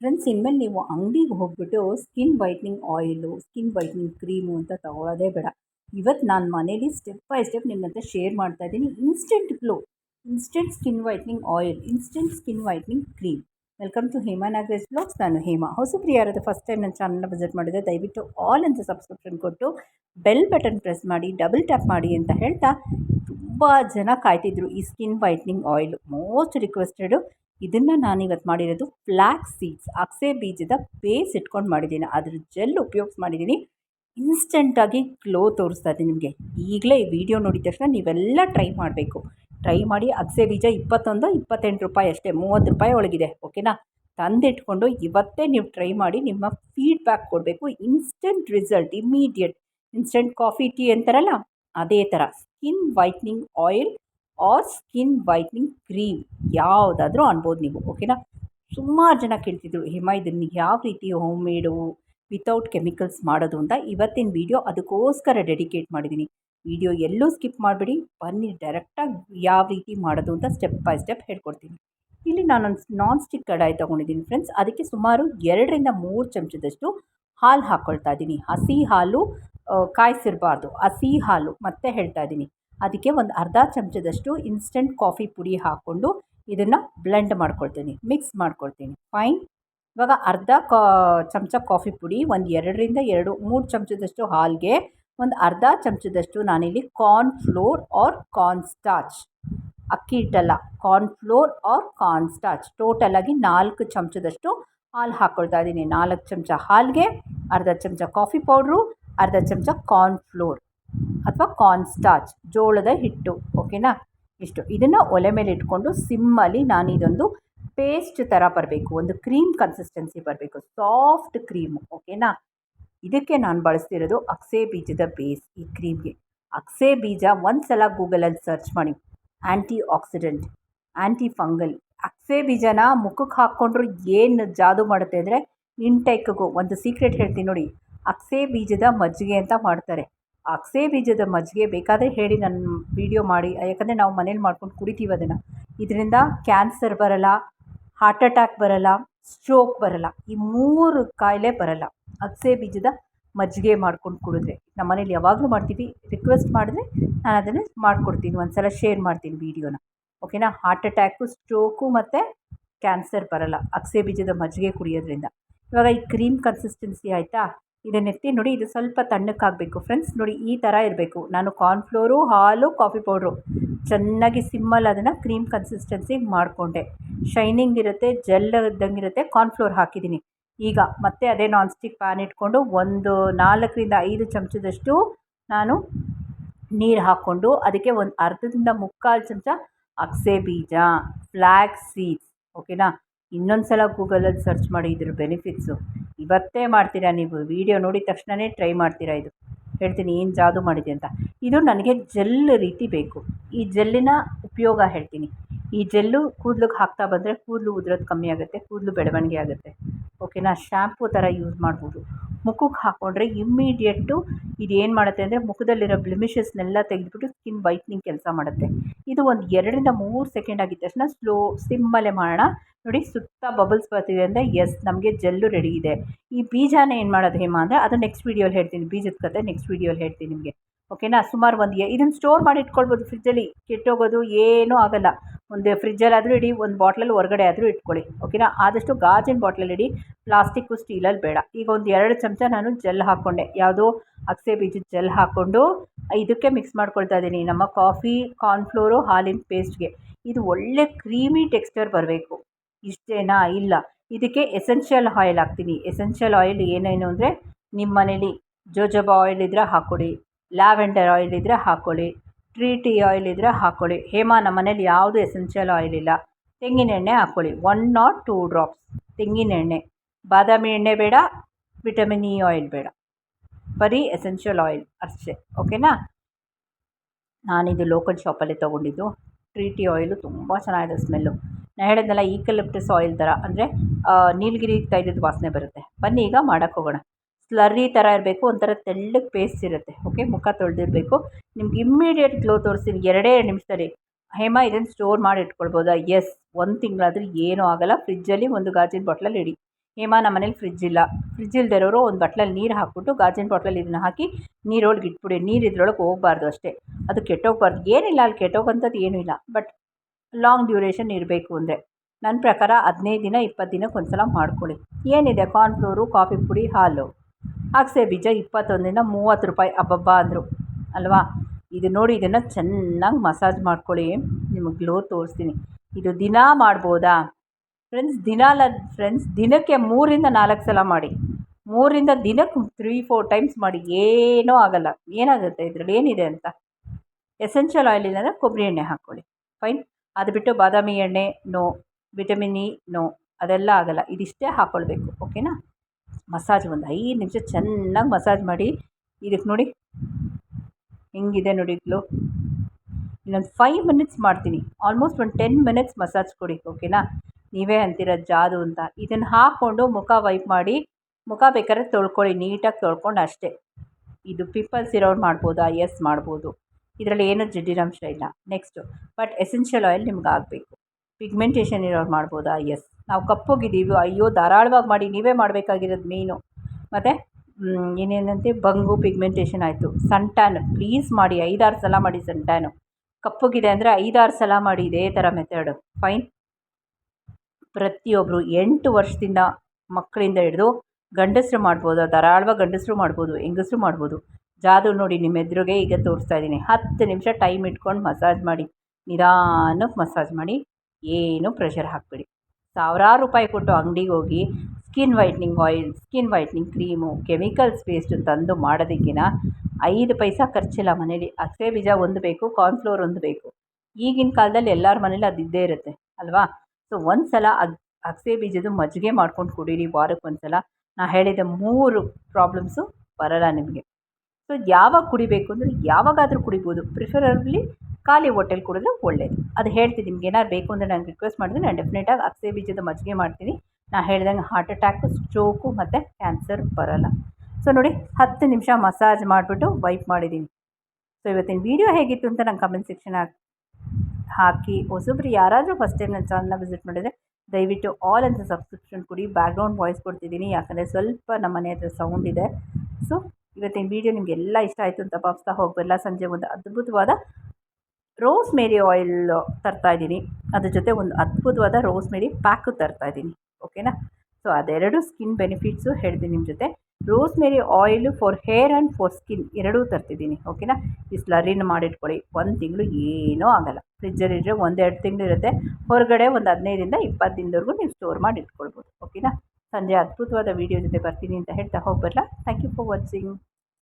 Friends ಇನ್ಮೇಲೆ ನೀವು ಅಂಗಡಿಗೆ ಹೋಗ್ಬಿಟ್ಟು skin whitening oil skin whitening cream ಅಂತ ತಗೊಳ್ಳೋದೇ ಬೇಡ. ಇವತ್ತು ನಾನು ಮನೇಲಿ ಸ್ಟೆಪ್ ಬೈ ಸ್ಟೆಪ್ ನಿಮ್ಮ ಹತ್ರ ಶೇರ್ ಮಾಡ್ತಾ ಇದ್ದೀನಿ. Instant glow instant skin whitening oil instant skin whitening cream welcome to Hema Nagaraj blogs ನಾನು ಹೇಮಾ. ಹೊಸಬ್ರು ಯಾರಾದರೂ ಫಸ್ಟ್ ಟೈಮ್ ನನ್ನ ಚಾನಲ್ನ ವಿಸಿಟ್ ಮಾಡಿದರೆ ದಯವಿಟ್ಟು ಆಲ್ ಅಂತ ಸಬ್ಸ್ಕ್ರಿಪ್ಷನ್ ಕೊಟ್ಟು ಬೆಲ್ ಬಟನ್ ಪ್ರೆಸ್ ಮಾಡಿ ಡಬಲ್ ಟ್ಯಾಪ್ ಮಾಡಿ ಅಂತ ಹೇಳ್ತಾ ತುಂಬ ಜನ ಕಾಯ್ತಿದ್ರು ಈ skin whitening oil most requested ಇದನ್ನು ನಾನು ಇವತ್ತು ಮಾಡಿರೋದು ಫ್ಲ್ಯಾಕ್ಸ್ ಸೀಡ್ಸ್ ಅಕ್ಸೆ ಬೀಜದ ಬೇಸ್ ಇಟ್ಕೊಂಡು ಮಾಡಿದ್ದೀನಿ. ಅದ್ರ ಜೆಲ್ ಉಪಯೋಗಿಸಿ ಮಾಡಿದ್ದೀನಿ ಇನ್ಸ್ಟೆಂಟಾಗಿ ಗ್ಲೋ ತೋರಿಸ್ತಾ ಇದ್ದೀನಿ ನಿಮಗೆ. ಈಗಲೇ ಈ ವಿಡಿಯೋ ನೋಡಿದ ತಕ್ಷಣ ನೀವೆಲ್ಲ ಟ್ರೈ ಮಾಡಬೇಕು. ಟ್ರೈ ಮಾಡಿ ಅಗಸೆ ಬೀಜ ಇಪ್ಪತ್ತೊಂದು, ಇಪ್ಪತ್ತೆಂಟು ರೂಪಾಯಿ ಅಷ್ಟೇ, ಮೂವತ್ತು ರೂಪಾಯಿ ಒಳಗಿದೆ, ಓಕೆನಾ? ತಂದಿಟ್ಕೊಂಡು ಇವತ್ತೇ ನೀವು ಟ್ರೈ ಮಾಡಿ ನಿಮ್ಮ ಫೀಡ್ಬ್ಯಾಕ್ ಕೊಡಬೇಕು. Instant result immediate instant coffee tea ಅಂತಾರಲ್ಲ, ಅದೇ ಥರ skin whitening oil or skin whitening cream ಯಾವುದಾದ್ರೂ ಅನ್ಬೋದು ನೀವು ಓಕೆನಾ ಸುಮಾರು ಜನ ಕೇಳ್ತಿದ್ರು ಹಿಮ ಇದನ್ನು ಯಾವ ರೀತಿ ಹೋಮ್ ಮೇಡು ವಿತೌಟ್ ಕೆಮಿಕಲ್ಸ್ ಮಾಡೋದು? ಅಂತ. ಇವತ್ತಿನ ವಿಡಿಯೋ ಅದಕ್ಕೋಸ್ಕರ ಡೆಡಿಕೇಟ್ ಮಾಡಿದ್ದೀನಿ ವಿಡಿಯೋ ಎಲ್ಲೂ ಸ್ಕಿಪ್ ಮಾಡಿಬಿಡಿ, ಬನ್ನಿ ಡೈರೆಕ್ಟಾಗಿ ಯಾವ ರೀತಿ ಮಾಡೋದು ಅಂತ ಸ್ಟೆಪ್ ಬೈ ಸ್ಟೆಪ್ ಹೇಳ್ಕೊಡ್ತೀನಿ. ಇಲ್ಲಿ ನಾನೊಂದು ನಾನ್ ಸ್ಟಿಕ್ ಕಡಾಯಿ ತೊಗೊಂಡಿದ್ದೀನಿ ಫ್ರೆಂಡ್ಸ್ ಅದಕ್ಕೆ ಸುಮಾರು ಎರಡರಿಂದ ಮೂರು ಚಮಚದಷ್ಟು ಹಾಲು ಹಾಕ್ಕೊಳ್ತಾ ಇದ್ದೀನಿ ಹಸಿ ಹಾಲು ಕಾಯಿಸಿರಬಾರ್ದು. ಹಸಿ ಹಾಲು ಮತ್ತೆ ಹೇಳ್ತಾ ಇದ್ದೀನಿ ಅದಕ್ಕೆ ಒಂದು ಅರ್ಧ ಚಮಚದಷ್ಟು ಇನ್ಸ್ಟೆಂಟ್ ಕಾಫಿ ಪುಡಿ ಹಾಕ್ಕೊಂಡು ಇದನ್ನು ಬ್ಲೆಂಡ್ ಮಾಡ್ಕೊಳ್ತೀನಿ ಮಿಕ್ಸ್ ಮಾಡ್ಕೊಳ್ತೀನಿ. ಫೈನ್ ಇವಾಗ ಅರ್ಧ ಕಾ, ಚಮಚ ಕಾಫಿ ಪುಡಿ, ಒಂದು ಎರಡರಿಂದ ಎರಡು, ಮೂರು ಚಮಚದಷ್ಟು ಹಾಲಿಗೆ, ಒಂದು ಅರ್ಧ ಚಮಚದಷ್ಟು ನಾನಿಲ್ಲಿ corn flour or corn starch ಅಕ್ಕಿ ಹಿಟ್ಟಲ್ಲ corn flour or corn starch ಟೋಟಲಾಗಿ ನಾಲ್ಕು ಚಮಚದಷ್ಟು ಹಾಲು ಹಾಕ್ಕೊಳ್ತಾ ಇದ್ದೀನಿ ನಾಲ್ಕು ಚಮಚ ಹಾಲಿಗೆ, ಅರ್ಧ ಚಮಚ ಕಾಫಿ ಪೌಡ್ರು ಅರ್ಧ ಚಮಚ ಕಾರ್ನ್ ಫ್ಲೋರ್ ಅಥವಾ ಕಾರ್ನ್ ಸ್ಟಾಚ್ ಜೋಳದ ಹಿಟ್ಟು ಓಕೆನಾ ಇಷ್ಟು. ಇದನ್ನು ಒಲೆ ಮೇಲೆ ಇಟ್ಕೊಂಡು ಸಿಮ್ಮಲ್ಲಿ ನಾನು ಇದೊಂದು ಪೇಸ್ಟ್ ಥರ ಬರಬೇಕು. ಒಂದು ಕ್ರೀಮ್ ಕನ್ಸಿಸ್ಟೆನ್ಸಿ ಬರಬೇಕು. ಸಾಫ್ಟ್ ಕ್ರೀಮ್ ಓಕೆನಾ ಇದಕ್ಕೆ ನಾನು ಬಳಸ್ತಿರೋದು ಅಕ್ಸೆ ಬೀಜದ ಬೇಸ್ ಈ ಕ್ರೀಮ್ಗೆ ಅಕ್ಸೆ ಬೀಜ ಒಂದು ಸಲ ಗೂಗಲಲ್ಲಿ ಸರ್ಚ್ ಮಾಡಿ. ಆ್ಯಂಟಿ ಆಕ್ಸಿಡೆಂಟ್ ಆ್ಯಂಟಿ ಫಂಗಲ್ ಅಕ್ಸೆ ಬೀಜನ ಮುಖಕ್ಕೆ ಹಾಕ್ಕೊಂಡ್ರು ಏನು ಜಾದು ಮಾಡುತ್ತೆ ಅಂದರೆ ಇಂಟೆಕ್ಗೂ ಒಂದು ಸೀಕ್ರೆಟ್ ಹೇಳ್ತೀನಿ ನೋಡಿ. ಅಕ್ಸೆ ಬೀಜದ ಮಜ್ಜಿಗೆ ಅಂತ ಮಾಡ್ತಾರೆ. ಅಕ್ಸೆ ಬೀಜದ ಮಜ್ಜಿಗೆ ಬೇಕಾದರೆ ಹೇಳಿ ನನ್ನ ವಿಡಿಯೋ ಮಾಡಿ. ಯಾಕಂದರೆ ನಾವು ಮನೇಲಿ ಮಾಡ್ಕೊಂಡು ಕುಡಿತೀವಿ ಅದನ್ನು. ಇದರಿಂದ ಕ್ಯಾನ್ಸರ್ ಬರಲ್ಲ ಹಾರ್ಟ್ ಅಟ್ಯಾಕ್ ಬರಲ್ಲ ಸ್ಟ್ರೋಕ್ ಬರಲ್ಲ. ಈ ಮೂರು ಕಾಯಿಲೆ ಬರಲ್ಲ. ಅಗಸೆ ಬೀಜದ ಮಜ್ಜಿಗೆ ಮಾಡ್ಕೊಂಡು ಕುಡಿದ್ರೆ. ನಮ್ಮ ಮನೇಲಿ ಯಾವಾಗಲೂ ಮಾಡ್ತೀವಿ. ರಿಕ್ವೆಸ್ಟ್ ಮಾಡಿದ್ರೆ ನಾನು ಅದನ್ನು ಮಾಡ್ಕೊಡ್ತೀನಿ. ಒಂದು ಸಲ ಶೇರ್ ಮಾಡ್ತೀನಿ ವೀಡಿಯೋನ ಓಕೆನಾ ಹಾರ್ಟ್ ಅಟ್ಯಾಕು ಸ್ಟ್ರೋಕು ಮತ್ತು ಕ್ಯಾನ್ಸರ್ ಬರಲ್ಲ. ಅಗಸೆ ಬೀಜದ ಮಜ್ಜಿಗೆ ಕುಡಿಯೋದ್ರಿಂದ. ಇವಾಗ ಈ ಕ್ರೀಮ್ ಕನ್ಸಿಸ್ಟೆನ್ಸಿ ಆಯಿತಾ? ಇದನ್ನೆತ್ತಿ ನೋಡಿ ಇದು ಸ್ವಲ್ಪ ತಣ್ಣಕ್ಕಾಗಬೇಕು ಫ್ರೆಂಡ್ಸ್ ನೋಡಿ ಈ ಥರ ಇರಬೇಕು. ನಾನು ಕಾರ್ನ್ಫ್ಲೋರು ಹಾಲು ಕಾಫಿ ಪೌಡ್ರು ಚೆನ್ನಾಗಿ ಸಿಮ್ಮಲ್ಲಿ ಅದನ್ನು ಕ್ರೀಮ್ ಕನ್ಸಿಸ್ಟೆನ್ಸಿ ಮಾಡಿಕೊಂಡೆ. ಶೈನಿಂಗ್ ಇರುತ್ತೆ ಜೆಲ್ ಇದ್ದಂಗೆ ಇರುತ್ತೆ ಕಾರ್ನ್ಫ್ಲೋರ್ ಹಾಕಿದ್ದೀನಿ. ಈಗ ಮತ್ತೆ ಅದೇ ನಾನ್ ಸ್ಟಿಕ್ ಪ್ಯಾನ್ ಇಟ್ಕೊಂಡು ಒಂದು ನಾಲ್ಕರಿಂದ ಐದು ಚಮಚದಷ್ಟು ನಾನು ನೀರು ಹಾಕ್ಕೊಂಡು ಅದಕ್ಕೆ ಒಂದು ಅರ್ಧದಿಂದ ಮುಕ್ಕಾಲು ಚಮಚ ಅಗಸೆ ಬೀಜ ಫ್ಲ್ಯಾಕ್ ಸೀಡ್ಸ್ ಓಕೆನಾ ಇನ್ನೊಂದು ಸಲ ಗೂಗಲಲ್ಲಿ ಸರ್ಚ್ ಮಾಡಿ ಇದ್ರ ಬೆನಿಫಿಟ್ಸು ಇವತ್ತೇ ಮಾಡ್ತೀರಾ ನೀವು? ವೀಡಿಯೋ ನೋಡಿದ ತಕ್ಷಣವೇ ಟ್ರೈ ಮಾಡ್ತೀರಾ ಇದು? ಹೇಳ್ತೀನಿ, ಏನು ಜಾದು ಮಾಡಿದೆ ಅಂತ. ಇದು ನನಗೆ ಜೆಲ್ ರೀತಿ ಬೇಕು. ಈ ಜೆಲ್ಲಿನ ಉಪಯೋಗ ಹೇಳ್ತೀನಿ. ಈ ಜೆಲ್ಲು ಕೂದ್ಲಿಗೆ ಹಾಕ್ತಾ ಬಂದರೆ ಕೂದಲು ಉದುರೋದು ಕಮ್ಮಿ ಆಗುತ್ತೆ, ಕೂದಲು ಬೆಳವಣಿಗೆ ಆಗುತ್ತೆ. ಓಕೆನಾ ಶ್ಯಾಂಪು ಥರ ಯೂಸ್ ಮಾಡ್ಬೋದು. ಮುಖಕ್ಕೆ ಹಾಕ್ಕೊಂಡ್ರೆ ಇಮ್ಮಿಡಿಯೆಟ್ಟು ಏನು ಮಾಡುತ್ತೆ ಅಂದರೆ ಮುಖದಲ್ಲಿರೋ ಬ್ಲಿಮಿಷಸ್ನೆಲ್ಲ ತೆಗೆದುಬಿಟ್ಟು ಸ್ಕಿನ್ ವೈಟ್ನಿಂಗ್ ಕೆಲಸ ಮಾಡುತ್ತೆ. ಇದು ಒಂದು ಎರಡರಿಂದ ಮೂರು ಸೆಕೆಂಡ್ ಆಗಿದ ತಕ್ಷಣ ಸ್ಲೋ ಸಿಮ್ಮಲ್ಲೇ ಮಾಡೋಣ. ನೋಡಿ ಸುತ್ತ ಬಬಲ್ಸ್ ಬರ್ತಿದೆ ಅಂದರೆ ಎಸ್ ನಮಗೆ ಜೆಲ್ಲು ರೆಡಿ ಇದೆ. ಈ ಬೀಜನ ಏನು ಮಾಡೋದು ಹೇಮಾ ಅಂದರೆ, ಅದು ನೆಕ್ಸ್ಟ್ ವೀಡಿಯೋಲಿ ಹೇಳ್ತೀನಿ. ಬೀಜದ ಕತೆ ನೆಕ್ಸ್ಟ್ ವೀಡಿಯೋಲಿ ಹೇಳ್ತೀನಿ ನಿಮಗೆ. ಓಕೆನಾ ಸುಮಾರು ಒಂದು ಇದನ್ನು ಸ್ಟೋರ್ ಮಾಡಿ ಇಟ್ಕೊಳ್ಬೋದು ಫ್ರಿಜ್ಜಲ್ಲಿ ಕೆಟ್ಟೋಗೋದು ಏನೂ ಆಗೋಲ್ಲ. ಒಂದು ಫ್ರಿಜ್ಜಲ್ಲಾದರೂ ಇಡಿ, ಒಂದು ಬಾಟ್ಲಲ್ಲಿ ಹೊರಗಡೆ ಆದರೂ ಇಟ್ಕೊಳ್ಳಿ. ಓಕೆನಾ ಆದಷ್ಟು ಗಾಜಿನ ಬಾಟ್ಲಲ್ಲಿ ಇಡಿ. ಪ್ಲಾಸ್ಟಿಕ್ಕು ಸ್ಟೀಲಲ್ಲಿ ಬೇಡ. ಈಗ ಒಂದು ಎರಡು ಚಮಚ ನಾನು ಜೆಲ್ ಹಾಕ್ಕೊಂಡೆ ಯಾವುದೋ ಅಗಸೆ ಬೀಜದ ಜೆಲ್ ಹಾಕ್ಕೊಂಡು ಇದಕ್ಕೆ ಮಿಕ್ಸ್ ಮಾಡ್ಕೊಳ್ತಾ ಇದ್ದೀನಿ ನಮ್ಮ ಕಾಫಿ ಕಾರ್ನ್ಫ್ಲೋರು ಹಾಲಿನ ಪೇಸ್ಟ್ಗೆ ಇದು ಒಳ್ಳೆ ಕ್ರೀಮಿ ಟೆಕ್ಸ್ಚರ್ ಬರಬೇಕು. ಇಷ್ಟೇನಾ ಇಲ್ಲ. ಇದಕ್ಕೆ ಎಸೆನ್ಷಿಯಲ್ ಆಯಿಲ್ ಹಾಕ್ತೀನಿ. ಎಸೆನ್ಷಿಯಲ್ ಆಯಿಲ್ ಏನೇನು ಅಂದರೆ ನಿಮ್ಮ ಮನೇಲಿ ಜೋಜೋಬಾ ಆಯಿಲ್ ಇದ್ದರೆ ಹಾಕ್ಕೊಡಿ ಲ್ಯಾವೆಂಡರ್ ಆಯಿಲ್ ಇದ್ದರೆ ಹಾಕ್ಕೊಳ್ಳಿ ಟ್ರೀ ಟೀ ಆಯಿಲ್ ಇದ್ದರೆ ಹಾಕ್ಕೊಳ್ಳಿ ಹೇಮಾ ನಮ್ಮ ಮನೇಲಿ ಯಾವುದು ಎಸೆನ್ಷಿಯಲ್ ಆಯಿಲ್ ಇಲ್ಲ. ತೆಂಗಿನ ಎಣ್ಣೆ ಹಾಕ್ಕೊಳ್ಳಿ ಒನ್ ನಾಟ್ ಟೂ ಡ್ರಾಪ್ಸ್ ತೆಂಗಿನ ಎಣ್ಣೆ. ಬಾದಾಮಿ ಎಣ್ಣೆ ಬೇಡ, ವಿಟಮಿನ್ ಇ ಆಯಿಲ್ ಬೇಡ. ಬರೀ ಎಸೆನ್ಷಿಯಲ್ ಆಯಿಲ್ ಅಷ್ಟೇ, ಓಕೆನಾ? ನಾನಿದು ಲೋಕಲ್ ಶಾಪಲ್ಲೇ ತೊಗೊಂಡಿದ್ದು. ಟ್ರೀ ಟೀ ಆಯಿಲು ತುಂಬ ಚೆನ್ನಾಗಿದೆ ಸ್ಮೆಲ್ಲು. ನಾನು ಹೇಳಿದ್ನಲ್ಲ ಈಕಲಿಪ್ಟಸ್ ಆಯಿಲ್ ಥರ, ಅಂದರೆ ನೀಲಗಿರಿ ತೈಲದ ವಾಸನೆ ಬರುತ್ತೆ. ಬನ್ನಿ, ಈಗ ಮಾಡೋಕ್ಕೆ ಹೋಗೋಣ. ಸ್ಲರ್ರಿ ಥರ ಇರಬೇಕು, ಒಂಥರ ತೆಳ್ಳಗೆ ಪೇಸ್ಟ್ ಇರುತ್ತೆ. ಓಕೆ ಮುಖ ತೊಳೆದಿರ್ಬೇಕು. ನಿಮ್ಗೆ ಇಮ್ಮಿಡಿಯೇಟ್ ಗ್ಲೋ ತೋರಿಸ್ತೀನಿ ಎರಡೇ ನಿಮಿಷದಲ್ಲಿ ಹೇಮಾ ಇದನ್ನು ಸ್ಟೋರ್ ಮಾಡಿ ಇಟ್ಕೊಳ್ಬೋದಾ? ಎಸ್ ಒಂದು ತಿಂಗಳಾದರೂ ಏನೂ ಆಗೋಲ್ಲ. ಫ್ರಿಜ್ಜಲ್ಲಿ ಒಂದು ಗಾಜಿನ ಬಾಟ್ಲಲ್ಲಿ ಇಡಿ. ಹೇಮಾ ನಮ್ಮ ಮನೇಲಿ ಫ್ರಿಜ್ ಇಲ್ಲ. ಫ್ರಿಜ್ ಇಲ್ದಿರೋರು ಒಂದು ಬಟ್ಲಲ್ಲಿ ನೀರು ಹಾಕ್ಬಿಟ್ಟು ಗಾಜಿನ ಬಾಟ್ಲಲ್ಲಿ ಇದನ್ನು ಹಾಕಿ ನೀರೊಳಗೆ ಇಟ್ಬಿಡಿ. ನೀರು ಇದ್ರೊಳಗೆ ಹೋಗ್ಬಾರ್ದು ಅಷ್ಟೇ. ಅದು ಕೆಟ್ಟೋಗ್ಬಾರ್ದು. ಏನಿಲ್ಲ, ಅಲ್ಲಿ ಕೆಟ್ಟೋಗಂಥದ್ದು ಏನೂ ಇಲ್ಲ. ಬಟ್ ಲಾಂಗ್ ಡ್ಯೂರೇಷನ್ ಇರಬೇಕು ಅಂದರೆ. ನನ್ನ ಪ್ರಕಾರ ಹದಿನೈದು ದಿನ ಇಪ್ಪತ್ತು ದಿನಕ್ಕೆ ಒಂದು ಸಲ ಮಾಡ್ಕೊಳ್ಳಿ. ಏನಿದೆ? ಕಾರ್ನ್ಫ್ಲೋರು ಕಾಫಿ ಪುಡಿ, ಹಾಲು. ಅಗಸೆ ಬೀಜ ಇಪ್ಪತ್ತೊಂದರಿಂದ ಮೂವತ್ತು ರೂಪಾಯಿ ಅಬ್ಬಬ್ಬ ಅಂದರು, ಅಲ್ವಾ? ಇದು ನೋಡಿ ಇದನ್ನು ಚೆನ್ನಾಗಿ ಮಸಾಜ್ ಮಾಡ್ಕೊಳ್ಳಿ, ನಿಮಗೆ ಗ್ಲೋ ತೋರಿಸ್ತೀನಿ. ಇದು ದಿನ ಮಾಡ್ಬೋದಾ? ಫ್ರೆಂಡ್ಸ್ ದಿನ ಅಲ್ಲ ಫ್ರೆಂಡ್ಸ್, ದಿನಕ್ಕೆ ಮೂರಿಂದ ನಾಲ್ಕು ಸಲ ಮಾಡಿ. ಮೂರಿಂದ ದಿನಕ್ಕೆ ತ್ರೀ, ಫೋರ್ ಟೈಮ್ಸ್ ಮಾಡಿ, ಏನೂ ಆಗಲ್ಲ. ಏನಾಗುತ್ತೆ? ಇದರಲ್ಲಿ ಏನಿದೆ ಅಂತ? ಎಸೆನ್ಷಿಯಲ್ ಆಯಿಲ್ ಇಲ್ಲಾಂದರೆ ಕೊಬ್ಬರಿ ಎಣ್ಣೆ ಹಾಕ್ಕೊಳ್ಳಿ. ಫೈನ್. ಅದು ಬಿಟ್ಟು ಬಾದಾಮಿ ಎಣ್ಣೆ, ನೋ, ವಿಟಮಿನ್ ಇ, ನೋ, ಅದೆಲ್ಲ ಆಗಲ್ಲ. ಇದಿಷ್ಟೇ ಹಾಕ್ಕೊಳ್ಬೇಕು, ಓಕೆನಾ? ಮಸಾಜ್ ಒಂದು ಐದು ನಿಮಿಷ ಚೆನ್ನಾಗಿ ಮಸಾಜ್ ಮಾಡಿ ಇದಕ್ಕೆ ನೋಡಿ. ಹೆಂಗಿದೆ ನೋಡಿ ಗ್ಲೋ. ಇನ್ನೊಂದು ಫೈವ್ ಮಿನಿಟ್ಸ್ ಮಾಡ್ತೀನಿ. ಆಲ್ಮೋಸ್ಟ್ ಒಂದು ಟೆನ್ ಮಿನಿಟ್ಸ್ ಮಸಾಜ್ ಕೊಡಿ ಓಕೆನಾ ನೀವೇ ಅಂತೀರ ಜಾದು ಅಂತ. ಇದನ್ನು ಹಾಕ್ಕೊಂಡು ಮುಖ ವೈಪ್ ಮಾಡಿ, ಮುಖ ಬೇಕಾದ್ರೆ ತೊಳ್ಕೊಳ್ಳಿ, ನೀಟಾಗಿ ತೊಳ್ಕೊಂಡು ಅಷ್ಟೇ. ಇದು ಪಿಂಪಲ್ಸ್ ಇರೋರು ಮಾಡ್ಬೋದಾ ಎಸ್ ಮಾಡ್ಬೋದು. ಇದರಲ್ಲಿ ಏನೂ ಜಿಡ್ಡಿನಂಶ ಇಲ್ಲ. ನೆಕ್ಸ್ಟು ಬಟ್ ಎಸೆನ್ಷಿಯಲ್ ಆಯಿಲ್ ನಿಮ್ಗೆ ಆಗಬೇಕು. ಪಿಗ್ಮೆಂಟೇಷನ್ ಇರೋರು ಮಾಡ್ಬೋದಾ ಎಸ್ ನಾವು ಕಪ್ಪೋಗಿದ್ದೀವಿ, ಅಯ್ಯೋ ಧಾರಾಳವಾಗಿ ಮಾಡಿ, ನೀವೇ ಮಾಡಬೇಕಾಗಿರೋದು ಮೇಯ್ನು ಮತ್ತು ಏನೇನಂತೆ ಬಂಗು ಪಿಗ್ಮೆಂಟೇಷನ್ ಆಯಿತು. ಸನ್ ಟ್ಯಾನ್ ಪ್ಲೀಸ್ ಮಾಡಿ, ಐದಾರು ಸಲ ಮಾಡಿ ಸನ್ ಕಪ್ಪಗಿದೆ ಅಂದರೆ ಐದಾರು ಸಲ ಮಾಡಿ ಇದೇ ಥರ ಮೆಥಡು ಫೈನ್ ಪ್ರತಿಯೊಬ್ಬರು ಎಂಟು ವರ್ಷದಿಂದ ಮಕ್ಕಳಿಂದ ಹಿಡಿದು ಗಂಡಸರು ಮಾಡ್ಬೋದು, ಧಾರಾಳವಾಗಿ ಗಂಡಸರು ಮಾಡ್ಬೋದು, ಹೆಂಗಸರು ಮಾಡ್ಬೋದು. ಜಾದು ನೋಡಿ, ನಿಮ್ಮ ಎದುರಿಗೆ ಈಗ ತೋರಿಸ್ತಾ ಇದ್ದೀನಿ. ಹತ್ತು ನಿಮಿಷ ಟೈಮ್ ಇಟ್ಕೊಂಡು ಮಸಾಜ್ ಮಾಡಿ, ನಿಧಾನಕ್ಕೆ ಮಸಾಜ್ ಮಾಡಿ, ಏನೂ ಪ್ರೆಷರ್ ಹಾಕಬೇಡಿ. ಸಾವಿರಾರು ರೂಪಾಯಿ ಕೊಟ್ಟು ಅಂಗಡಿಗೆ ಹೋಗಿ skin whitening oil skin whitening cream chemicals paste ತಂದು ಮಾಡೋದಕ್ಕಿಂತ ಐದು ಪೈಸಾ ಖರ್ಚಿಲ್ಲ ಮನೇಲಿ. ಅಗಸೆ ಬೀಜ ಒಂದು ಬೇಕು ಕಾರ್ನ್ಫ್ಲೋರ್ ಒಂದು ಬೇಕು. ಈಗಿನ ಕಾಲದಲ್ಲಿ ಎಲ್ಲರ ಮನೇಲಿ ಅದು ಇದ್ದೇ ಇರುತ್ತೆ, ಅಲ್ವಾ? ಸೊ ಒಂದು ಸಲ ಅಗ್ ಅಗಸೆ ಬೀಜದ ಮಜ್ಜಿಗೆ ಮಾಡ್ಕೊಂಡು ಕುಡೀರಿ ವಾರಕ್ಕೆ ಒಂದು ಸಲ ನಾ ಹೇಳಿದ ಮೂರು ಪ್ರಾಬ್ಲಮ್ಸು ಬರೋಲ್ಲ ನಿಮಗೆ. ಸೊ ಯಾವಾಗ ಕುಡಿಬೇಕು ಅಂದರೆ ಯಾವಾಗಾದರೂ ಕುಡಿಬೋದು. ಪ್ರಿಫರಬ್ಲಿ ಖಾಲಿ ಹೊಟ್ಟೆಲಿ ಕುಡಿದ್ರೆ ಒಳ್ಳೇದು. ಅದು ಹೇಳ್ತೀನಿ, ನಿಮ್ಗೆ ಏನಾದ್ರು ಬೇಕು ಅಂದರೆ ನಾನು ರಿಕ್ವೆಸ್ಟ್ ಮಾಡಿದ್ರೆ ನಾನು ಡೆಫಿನೆಟಾಗಿ ಅಗಸೆ ಬೀಜದ ಮಜ್ಜಿಗೆ ಮಾಡ್ತೀನಿ. ನಾನು ಹೇಳ್ದಂಗೆ ಹಾರ್ಟ್ ಅಟ್ಯಾಕು ಸ್ಟ್ರೋಕು ಮತ್ತು ಕ್ಯಾನ್ಸರ್ ಬರೋಲ್ಲ. ಸೊ ನೋಡಿ, ಹತ್ತು ನಿಮಿಷ ಮಸಾಜ್ ಮಾಡಿಬಿಟ್ಟು ವೈಪ್ ಮಾಡಿದ್ದೀನಿ. ಸೊ ಇವತ್ತಿನ ವೀಡಿಯೋ ಹೇಗಿತ್ತು ಅಂತ ನಂಗೆ ಕಮೆಂಟ್ ಸೆಕ್ಷನ್ ಹಾಕಿ ಹೊಸೊಬ್ರು ಯಾರಾದರೂ ಫಸ್ಟ್ ಟೈಮ್ ನನ್ನ ಚಾನಲ್ನ ವಿಸಿಟ್ ಮಾಡಿದರೆ ದಯವಿಟ್ಟು ಆಲ್ ಅಂತ ಸಬ್ಸ್ಕ್ರಿಪ್ಷನ್ ಕೊಡಿ. ಬ್ಯಾಕ್ಗ್ರೌಂಡ್ ವಾಯ್ಸ್ ಕೊಡ್ತಿದ್ದೀನಿ, ಯಾಕಂದರೆ ಸ್ವಲ್ಪ ನಮ್ಮ ಮನೆ ಹತ್ರ ಸೌಂಡ್ ಇದೆ. ಸೊ ಇವತ್ತಿನ ವೀಡಿಯೋ ನಿಮಗೆಲ್ಲ ಇಷ್ಟ ಆಯಿತು ಅಂತ ಭಾವಿಸ್ತಾ ಹೋಗಬಲ್ಲ ಸಂಜೆ ಒಂದು ಅದ್ಭುತವಾದ ರೋಸ್ ಮೇರಿ ಆಯಿಲ್ ತರ್ತಾಯಿದ್ದೀನಿ ಅದ್ರ ಜೊತೆ ಒಂದು ಅದ್ಭುತವಾದ ರೋಸ್ ಮೇರಿ ಪ್ಯಾಕು ತರ್ತಾಯಿದ್ದೀನಿ ಓಕೆನಾ ಸೊ ಅದೆರಡು ಸ್ಕಿನ್ ಬೆನಿಫಿಟ್ಸು ಹೇಳ್ತೀನಿ ನಿಮ್ಮ ಜೊತೆ. Rosemary oil for hair and for skin ಎರಡೂ ತರ್ತಿದ್ದೀನಿ. ಓಕೆನಾ ಈ ಸ್ಲರಿನ ಮಾಡಿಟ್ಕೊಳ್ಳಿ. ಒಂದು ತಿಂಗಳು ಏನೂ ಆಗಲ್ಲ. ಫ್ರಿಜ್ಜಲ್ಲಿಟ್ಟರೆ ಒಂದೆರಡು ತಿಂಗಳು ಇರುತ್ತೆ. ಹೊರಗಡೆ ಒಂದು ಹದಿನೈದರಿಂದ ಇಪ್ಪತ್ತು ದಿನದವರೆಗೂ ನೀವು ಸ್ಟೋರ್ ಮಾಡಿ ಇಟ್ಕೊಳ್ಬೋದು. ಓಕೆನಾ ಸಂಜೆ ಅದ್ಭುತವಾದ ವೀಡಿಯೋ ಜೊತೆ ಬರ್ತೀನಿ ಅಂತ ಹೇಳ್ತಾ ಹೋಗಿ ಥ್ಯಾಂಕ್ ಯು ಫಾರ್ ವಾಚಿಂಗ್